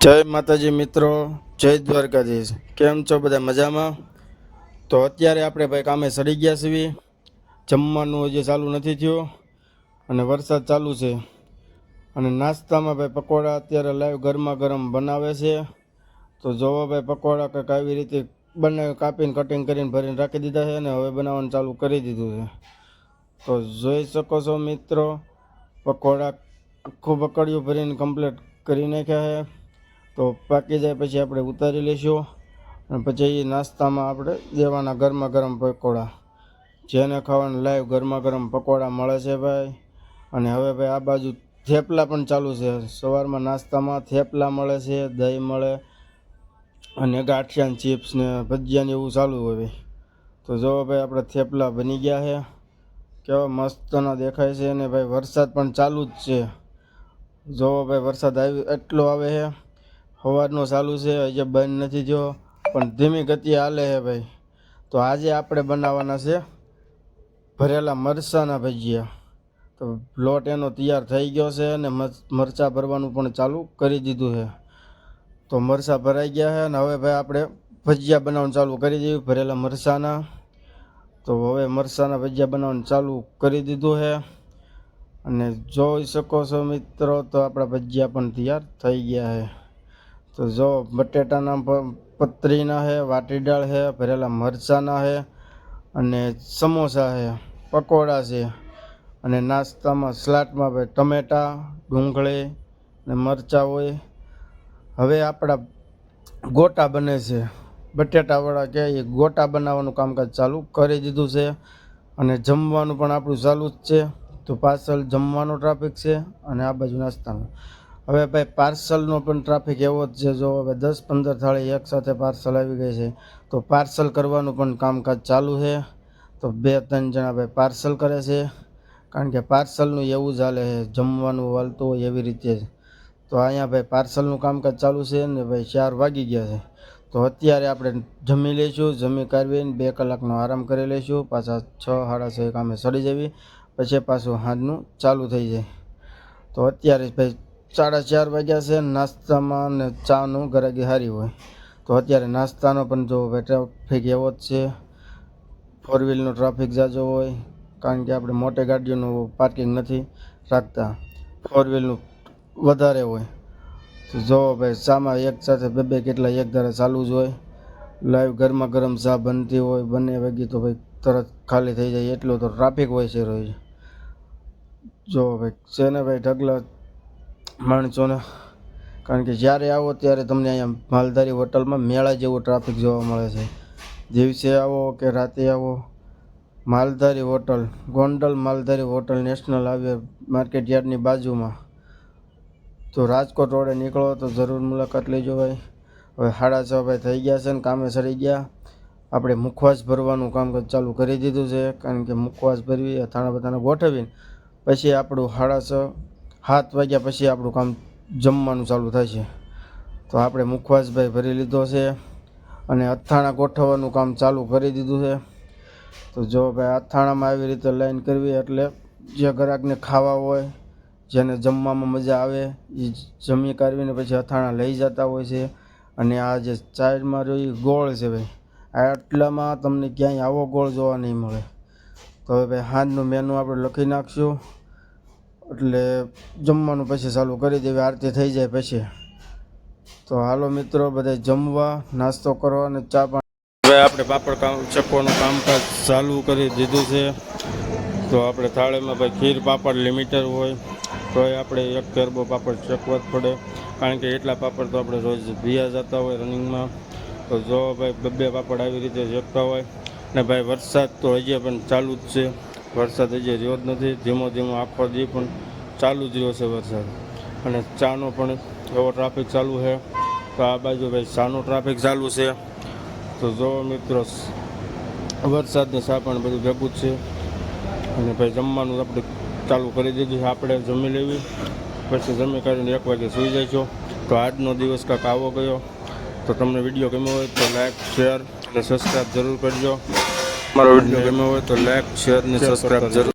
જય માતાજી મિત્રો, જય દ્વારકાધીશ. કેમ છો બધા મજામાં? તો અત્યારે આપણે ભાઈ કામે સડી ગયા છીએ. જમવાનું હજી ચાલુ નથી થયું અને વરસાદ ચાલુ છે. અને નાસ્તામાં ભાઈ પકોડા અત્યારે લાઈવ ગરમા ગરમ બનાવે છે. તો જોવો ભાઈ પકોડા કંઈક આવી રીતે બંને કાપીને કટિંગ કરીને ભરીને રાખી દીધા છે અને હવે બનાવવાનું ચાલુ કરી દીધું છે. તો જોઈ શકો છો મિત્રો, પકોડા આખું પકડ્યું ભરીને કમ્પ્લીટ કરી નાખ્યા છે. તો પાકી જાય પછી આપણે ઉતારી લઈશું અને પછી નાસ્તામાં આપણે દેવાના ગરમા ગરમ પકોડા. જેને ખાવાના લાઈવ ગરમા ગરમ પકોડા મળે છે ભાઈ. અને હવે ભાઈ આ બાજુ થેપલા પણ ચાલુ છે. સવારમાં નાસ્તામાં થેપલા મળે છે, દહીં મળે અને ગાંઠિયાની ચિપ્સ ને ભજીયાને એવું ચાલુ હોય તો જો ભાઈ આપણે થેપલા બની ગયા છે. કેવા મસ્તના દેખાય છે અને ભાઈ વરસાદ પણ ચાલુ જ છે. જોવો ભાઈ વરસાદ આવી એટલો આવે છે. સવારનો ચાલુ છે, હજી બંધ નથી થયો. પણ ધીમી ગતિ હાલે છે ભાઈ. તો આજે આપણે બનાવવાના છે ભરેલા મરચાના ભજીયા. તો લોટ એનો તૈયાર થઈ ગયો છે અને મરચાં ભરવાનું પણ ચાલુ કરી દીધું છે. તો મરચાં ભરાઈ ગયા છે અને હવે ભાઈ આપણે ભજીયા બનાવવાનું ચાલુ કરી દીધું, ભરેલા મરચાંના. તો હવે મરચાંના ભજીયા બનાવવાનું ચાલુ કરી દીધું છે. અને જોઈ શકો છો મિત્રો, તો આપણા ભજીયા પણ તૈયાર થઈ ગયા છે. તો જો બટેટાના પતરીના છે વાટી દાળ છે ભરેલા મરચાંના છે અને સમોસા છે પકોડા છે. અને નાસ્તામાં સલાડમાં ભાઈ ટમેટાં, ડુંગળી ને મરચાં હોય. હવે આપણા ગોટા બને છે. બટેટાવાળા કે એ ગોટા બનાવવાનું કામકાજ ચાલુ કરી દીધું છે અને જમવાનું પણ આપણું ચાલુ જ છે. તો પાર્સલ જમવાનો ટ્રાફિક છે અને આ બાજુ નાસ્તાનો. હવે ભાઈ પાર્સલનો પણ ટ્રાફિક એવો જ છે, જો હવે દસ પંદર થાળી એકસાથે પાર્સલ આવી ગઈ છે, તો પાર્સલ કરવાનું પણ કામકાજ ચાલુ છે. તો બે ત્રણ જણા ભાઈ પાર્સલ કરે છે, કારણ કે પાર્સલનું એવું ચાલે છે, જમવાનું વાલતું હોય એવી રીતે તો અહીંયા ભાઈ પાર્સલનું કામકાજ ચાલુ છે ને ભાઈ ચાર વાગી ગયા છે. તો અત્યારે આપણે જમી લઈશું, જમી કાઢવીને બે કલાકનો આરામ કરી લઈશું, પાછા છ સાડા છ કામે સડી જવી, પછી પાછું સાંજનું ચાલુ થઈ જાય. તો અત્યારે ભાઈ સાડા ચાર વાગ્યા છે, નાસ્તામાં ને ચાનું ગરાગી સારી હોય. તો અત્યારે નાસ્તાનો પણ જો ટ્રાફિક એવો જ છે ફોર વ્હીલનો ટ્રાફિક જાજો હોય, કારણ કે આપણે મોટી ગાડીઓનું પાર્કિંગ નથી રાખતા. ફોર વ્હીલનું વધારે હોય. તો જો ભાઈ ચામાં એક સાથે બે બે કેટલા એક ધારે ચાલુ જ હોય. લાઈવ ગરમા ગરમ ચા બનતી હોય, બંને વાગી તો ભાઈ તરત ખાલી થઈ જાય. એટલો તો ટ્રાફિક હોય છે રોજ. જો ભાઈ છે ને ભાઈ ઢગલા માણસોને કારણ કે જ્યારે આવો ત્યારે તમને અહીંયા માલધારી હોટલમાં મેળા જેવો ટ્રાફિક જોવા મળે છે. દિવસે આવો કે રાતે આવો, Maldhari hotel, Gondal Maldhari hotel national highway market યાર્ડની બાજુમાં. તો રાજકોટ રોડે નીકળો તો જરૂર મુલાકાત લેજો ભાઈ. હવે સાડા છ ભાઈ થઈ ગયા છે ને કામે સરી ગયા. આપણે મુખવાસ ભરવાનું કામ ચાલુ કરી દીધું છે, કારણ કે મુખવાસ ભરવી અથાણા બધાને ગોઠવીને. પછી આપણું સાડા છ સાત વાગ્યા પછી આપણું કામ જમવાનું ચાલુ થાય છે. તો આપણે મુખવાસભાઈ ભરી લીધો છે અને અથાણા ગોઠવવાનું કામ ચાલુ કરી દીધું છે. તો જો ભાઈ અથાણામાં આવી રીતે લાઈન કરવી એટલે જે ગ્રાહકને ખાવા હોય, જેને જમવામાં મજા આવે એ જમી કાઢવીને પછી અથાણા લઈ જતા હોય છે. અને આ જે સાઈડમાં રહી ગોળ છે ભાઈ. આટલામાં તમને ક્યાંય આવો ગોળ જોવા નહીં મળે. તો હવે ભાઈ સાંજનું મેનુ આપણે લખી નાખશું. એટલે જમવાનું પછી ચાલુ કરી દેવી, આરતી થઈ જાય પછી. તો હાલો મિત્રો, બધા જમવા, નાસ્તો કરવા અને ચા પાણી હવે આપણે પાપડ કામ ચકવાનું કામકાજ ચાલુ કરી દીધું છે. તો આપણે થાળીમાં ભાઈ ખીર પાપડ લિમિટર હોય તો એ આપણે એક કેરબો પાપડ ચકવા જ પડે. કારણ કે એટલા પાપડ તો આપણે રોજ ભીયા જતા હોય રનિંગમાં. તો જો ભાઈ બબ્બે પાપડ આવી રીતે ચકતા હોય, ને ભાઈ વરસાદ તો હજી પણ ચાલુ જ છે. વરસાદ હજી રહ્યો જ નથી. ધીમો ધીમો આખો દી પણ ચાલુ જ રહ્યો છે વરસાદ. અને ચાનો પણ એવો ટ્રાફિક ચાલુ છે. તો આ બાજુ ભાઈ ચાનો ટ્રાફિક ચાલુ છે. તો જો મિત્રો વરસાદને સા પણ બધું ભેગું છે. અને ભાઈ જમવાનું આપણે ચાલુ કરી દીધું છે. આપણે જમી લેવી. પછી જમી કરીને એક વાગે સૂઈ જઈશું. તો આજનો દિવસ કાંક આવો ગયો. તો તમને વીડિયો ગમ્યો હોય તો લાઈક શેર અને સબસ્ક્રાઈબ જરૂર કરજો. મારો વીડિયો ગમ્યો હોય તો લાઈક શેર અને સબસ્ક્રાઈબ જરૂર